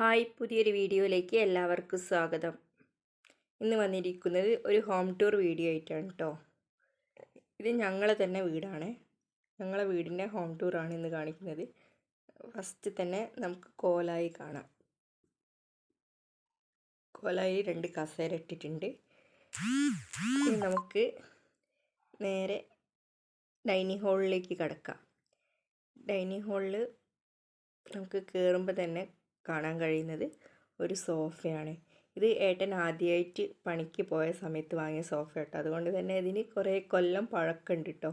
Hi പുതിയൊരു വീഡിയോയിലേക്ക് എല്ലാവർക്കും സ്വാഗതം. ഇന്ന് വന്നിരിക്കുന്നത് ഒരു ഹോം ടൂർ വീഡിയോ ആയിട്ടാണ് കേട്ടോ ഇത് ഞങ്ങളെ തന്നെ വീടാണ്. ഞങ്ങളെ വീടിന്റെ ഹോം ടൂറാണ് ഇന്ന് കാണിക്കുന്നത്. ഫസ്റ്റ് തന്നെ നമുക്ക് കോലായി കാണാം. കോലായി രണ്ട് കസേര ഇട്ടിട്ടുണ്ട്. നമുക്ക് നേരെ ഡൈനിങ് ഹാളിലേക്ക് കിടക്കാം. ഡൈനിങ് ഹാളിൽ നമുക്ക് കയറുമ്പോൾ തന്നെ കാണാൻ കഴിയുന്നത് ഒരു സോഫയാണ്. ഇത് ഏട്ടൻ ആദ്യമായിട്ട് പണിക്ക് പോയ സമയത്ത് വാങ്ങിയ സോഫ കേട്ടോ അതുകൊണ്ട് തന്നെ ഇതിന് കുറേ കൊല്ലം പഴക്കമുണ്ട് കേട്ടോ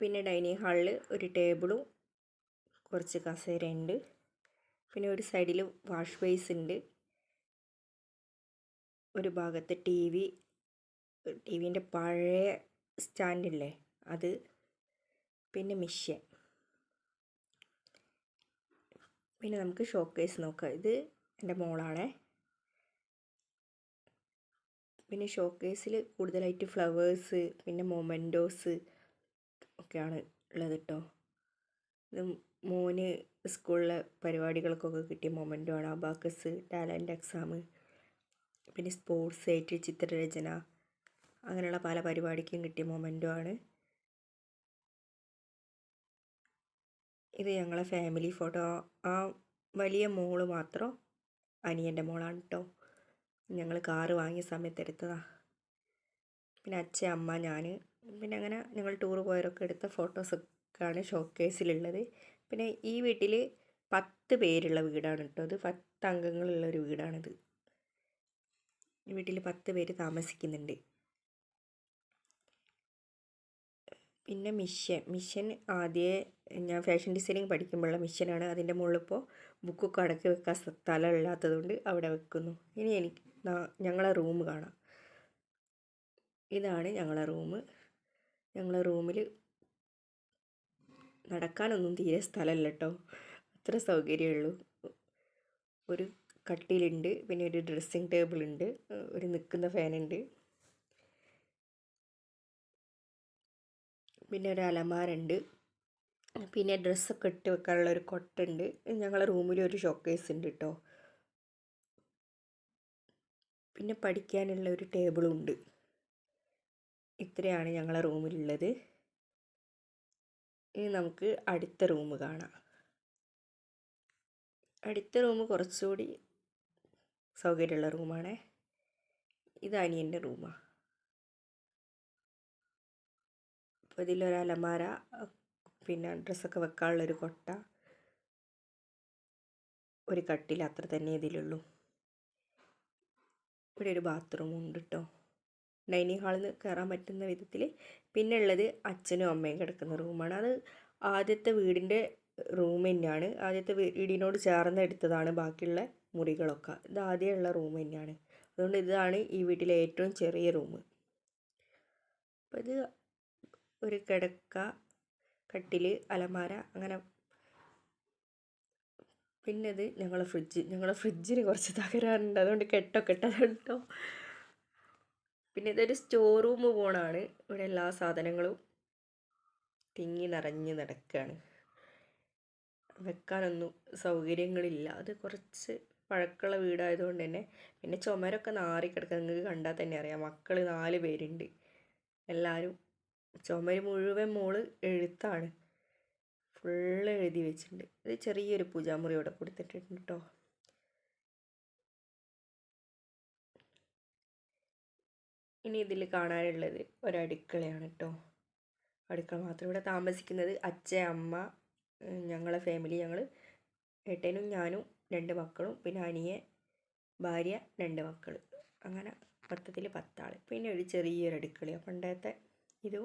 പിന്നെ ഡൈനിങ് ഹാളിൽ ഒരു ടേബിളും കുറച്ച് കസേര ഉണ്ട് പിന്നെ ഒരു സൈഡിൽ വാഷ് ബേസ് ഉണ്ട് ഒരു ഭാഗത്ത് ടി വി ടി വിന്റെ പഴയ സ്റ്റാൻഡില്ലേ അത് പിന്നെ മിഷ്യൻ. പിന്നെ നമുക്ക് ഷോക്കേസ് നോക്കാം. ഇത് എന്റെ മോളാണേ. പിന്നെ ഷോക്കേസിൽ കൂടുതലായിട്ട് ഫ്ലവേഴ്സ് പിന്നെ മൊമെന്റോസ് ഒക്കെയാണ് ഉള്ളത് കേട്ടോ ഇത് മോന് സ്കൂളിലെ പരിപാടികൾക്കൊക്കെ കിട്ടിയ മൊമെന്റോ ആണ്. അബാക്കസ് ടാലന്റ് എക്സാം പിന്നെ സ്പോർട്സ് ആയിട്ട് ചിത്രരചന അങ്ങനെയുള്ള പല പരിപാടിക്കും കിട്ടിയ മൊമെന്റോ ആണ്. ഇത് ഞങ്ങളെ ഫാമിലി ഫോട്ടോ ആ വലിയ മോൾ മാത്രം അനിയന്റെ മോളാണ് കേട്ടോ ഞങ്ങൾ കാറ് വാങ്ങിയ സമയത്ത് എടുത്തതാണ് പിന്നെ അച്ഛൻ അമ്മ ഞാൻ പിന്നെ അങ്ങനെ ഞങ്ങൾ ടൂർ പോയവരൊക്കെ എടുത്ത ഫോട്ടോസൊക്കെയാണ് ഷോക്കേസിലുള്ളത് പിന്നെ ഈ വീട്ടിൽ പത്ത് പേരുള്ള വീടാണ് കേട്ടോ ഇത്. പത്ത് അംഗങ്ങളുള്ള ഒരു വീടാണിത്. വീട്ടിൽ പത്ത് പേര് താമസിക്കുന്നുണ്ട്. പിന്നെ മിഷൻ മിഷൻ ആദ്യമേ ഞാൻ ഫാഷൻ ഡിസൈനിങ് പഠിക്കുമ്പോഴുള്ള മിഷനാണ് അതിന്റെ മുകളിൽ ഇപ്പോൾ ബുക്കൊക്കെ വെക്കാൻ സ്ഥലം ഇല്ലാത്തതുകൊണ്ട് അവിടെ വെക്കുന്നു. ഇനി എനിക്ക് ഞങ്ങളെ റൂം കാണാം. ഇതാണ് ഞങ്ങളെ റൂം ഞങ്ങളെ റൂമിൽ നടക്കാനൊന്നും തീരെ സ്ഥലമല്ല കേട്ടോ അത്ര സൗകര്യമുള്ളൂ ഒരു കട്ടിലുണ്ട്. പിന്നെ ഒരു ഡ്രസ്സിങ് ടേബിളുണ്ട് ഒരു നിൽക്കുന്ന ഫാനുണ്ട് പിന്നെ ഒരു അലമാരുണ്ട്. പിന്നെ ഡ്രസ്സൊക്കെ ഇട്ട് വെക്കാനുള്ള ഒരു കൊട്ടുണ്ട്. ഞങ്ങളുടെ റൂമിൽ ഒരു ഷോക്കേസ് ഉണ്ട് കേട്ടോ പിന്നെ പഠിക്കാനുള്ള ഒരു ടേബിളും ഉണ്ട്. ഇത്രയാണ് ഞങ്ങളെ റൂമിലുള്ളത്. ഇനി നമുക്ക് അടുത്ത റൂം കാണാം. അടുത്ത റൂം കുറച്ചുകൂടി സൗകര്യമുള്ള റൂമാണേ. ഇതാണ് അനിയന്റെ റൂമാണ് ഇതിലൊരു അലമാര പിന്നെ ഡ്രസ്സൊക്കെ വെക്കാനുള്ളൊരു കൊട്ട ഒരു കട്ടിൽ അത്ര തന്നെ ഇതിലുള്ളൂ. ഇവിടെ ഒരു ബാത്റൂം ഉണ്ട് കേട്ടോ ഡൈനിങ് ഹാളിൽ നിന്ന് കയറാൻ പറ്റുന്ന വിധത്തിൽ പിന്നെ ഉള്ളത് അച്ഛനും അമ്മയും കിടക്കുന്ന റൂമാണ് അത് ആദ്യത്തെ വീടിന്റെ റൂം തന്നെയാണ്. ആദ്യത്തെ വീടിനോട് ചേർന്ന് എടുത്തതാണ് ബാക്കിയുള്ള മുറികളൊക്കെ. ഇത് ആദ്യമുള്ള റൂം തന്നെയാണ്. അതുകൊണ്ട് ഇതാണ് ഈ വീട്ടിലെ ഏറ്റവും ചെറിയ റൂം അപ്പോൾ ഇത് ഒരു കിടക്ക കട്ടിൽ അലമാര അങ്ങനെ പിന്നെ ഇത് ഞങ്ങളെ ഫ്രിഡ്ജ്. ഞങ്ങളെ ഫ്രിഡ്ജിന് കുറച്ച് തകരാറുണ്ട്. അതുകൊണ്ട് കെട്ടൊക്കെ ഇട്ടതുണ്ടോ പിന്നെ ഇതൊരു സ്റ്റോർ റൂം പോണാണ്. ഇവിടെ എല്ലാ സാധനങ്ങളും തിങ്ങി നിറഞ്ഞ് നടക്കുകയാണ് വെക്കാനൊന്നും സൗകര്യങ്ങളില്ല. അത് കുറച്ച് പഴക്കമുള്ള വീടായതുകൊണ്ട് തന്നെ പിന്നെ ചുമരൊക്കെ നാറി കിടക്കുക നിങ്ങൾക്ക് കണ്ടാൽ തന്നെ അറിയാം. മക്കൾ നാല് പേരുണ്ട്. എല്ലാവരും ചുമര് മുഴുവൻ മോൾ എഴുത്താണ്. ഫുള്ള് എഴുതി വെച്ചിട്ടുണ്ട്. ഇത് ചെറിയൊരു പൂജാമുറി ഇവിടെ കൊടുത്തിട്ടുണ്ട് കേട്ടോ ഇനി ഇതിൽ കാണാനുള്ളത് ഒരടുക്കളയാണ് കേട്ടോ അടുക്കള മാത്രം. ഇവിടെ താമസിക്കുന്നത് അച്ഛൻ അമ്മ ഞങ്ങളെ ഫാമിലി ഞങ്ങൾ ഏട്ടനും ഞാനും രണ്ട് മക്കളും പിന്നെ അനിയെ ഭാര്യ രണ്ട് മക്കൾ അങ്ങനെ മൊത്തത്തിൽ പത്താൾ പിന്നെ ഒരു ചെറിയൊരു അടുക്കളയാണ് പണ്ടത്തെ ഇത്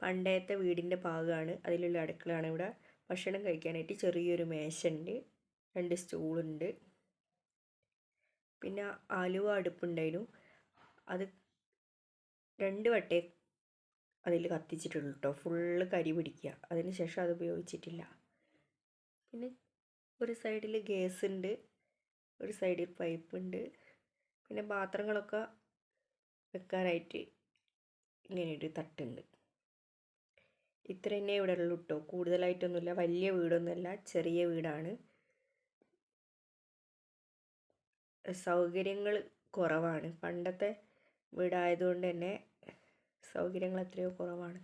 പണ്ടത്തെ വീടിന്റെ ഭാഗമാണ് അതിലുള്ള അടുക്കളയാണ് ഇവിടെ. ഭക്ഷണം കഴിക്കാനായിട്ട് ചെറിയൊരു മേശയുണ്ട് രണ്ട് സ്റ്റൂളുണ്ട്. പിന്നെ ആലുവ അടുപ്പുണ്ടായിരുന്നു. അത് രണ്ട് വട്ടേ അതിൽ കത്തിച്ചിട്ടുള്ളൂ കേട്ടോ ഫുള്ള് കരി പിടിക്കുക. അതിന് ശേഷം അത് ഉപയോഗിച്ചിട്ടില്ല. പിന്നെ ഒരു സൈഡിൽ ഗ്യാസ് ഉണ്ട് ഒരു സൈഡിൽ പൈപ്പ് ഉണ്ട് പിന്നെ പാത്രങ്ങളൊക്കെ വെക്കാനായിട്ട് ഇങ്ങനെ ഒരു തട്ടുണ്ട്. ഇത്ര തന്നെ ഇവിടെ ഉള്ളൂ കേട്ടോ കൂടുതലായിട്ടൊന്നുമില്ല. വലിയ വീടൊന്നുമല്ല. ചെറിയ വീടാണ്. സൗകര്യങ്ങൾ കുറവാണ്. പണ്ടത്തെ വീടായതുകൊണ്ട് തന്നെ സൗകര്യങ്ങൾ എത്രയോ കുറവാണ്.